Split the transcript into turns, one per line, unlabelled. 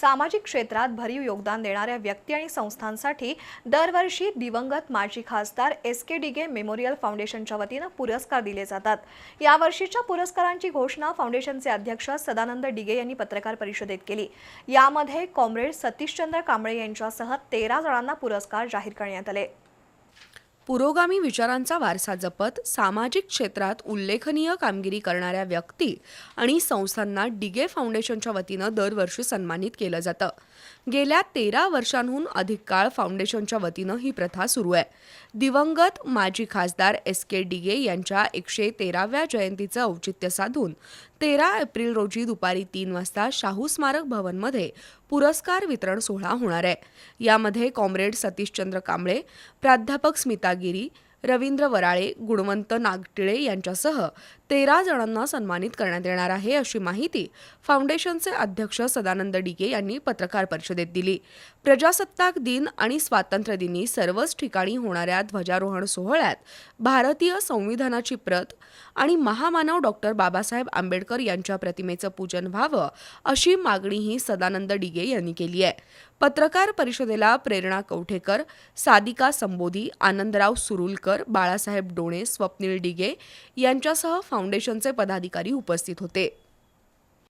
सामाजिक क्षेत्रात भरीव योगदान देणाऱ्या व्यक्ती आणि संस्थांसाठी दरवर्षी दिवंगत माजी खासदार एस के डिगे मेमोरियल फाउंडेशनच्या वतीनं पुरस्कार दिले जातात. यावर्षीच्या पुरस्कारांची घोषणा फाउंडेशनचे अध्यक्ष सदानंद डिगे यांनी पत्रकार परिषदेत केली. यामध्ये कॉम्रेड सतीशचंद्र कांबळे यांच्यासह तेरा जणांना पुरस्कार जाहीर करण्यात आले.
पुरोगामी विचारांचा वारसा जपत सामाजिक क्षेत्रात उल्लेखनीय कामगिरी करणाऱ्या व्यक्ती आणि संस्थांना डिगे फाउंडेशनच्या वतीनं दरवर्षी सन्मानित केलं जातं. गेल्या तेरा वर्षांहून अधिक काळ फाउंडेशनच्या वतीनं ही प्रथा सुरू आहे. दिवंगत माजी खासदार एस के डिगे यांच्या एकशे तेराव्या जयंतीचं औचित्य साधून तेरा एप्रिल रोजी दुपारी तीन वाजता शाहू स्मारक भवनमध्ये पुरस्कार वितरण सोहळा होणार आहे. यामध्ये कॉम्रेड सतीशचंद्र कांबळे प्राध्यापक स्मिता गिरी रवींद्र वराळे गुणवंत नागटिळे यांच्यासह तेरा जणांना सन्मानित करण्यात येणार आहे अशी माहिती फाउंडेशनचे अध्यक्ष सदानंद डिके यांनी पत्रकार परिषदेत दिली. प्रजासत्ताक दिन आणि स्वातंत्र्यदिनी सर्वच ठिकाणी होणाऱ्या ध्वजारोहण सोहळ्यात भारतीय संविधानाची प्रत आणि महामानव डॉक्टर बाबासाहेब आंबेडकर यांच्या प्रतिमेचं पूजन व्हावं अशी मागणीही सदानंद डिगे यांनी केली आहे. पत्रकार परिषदेला प्रेरणा कवठेकर सादिका संबोधी आनंदराव सुरुलकर बाळासाहेब डोणे स्वप्नील डिगे यांच्यासह फाउंडेशनचे पदाधिकारी उपस्थित होते.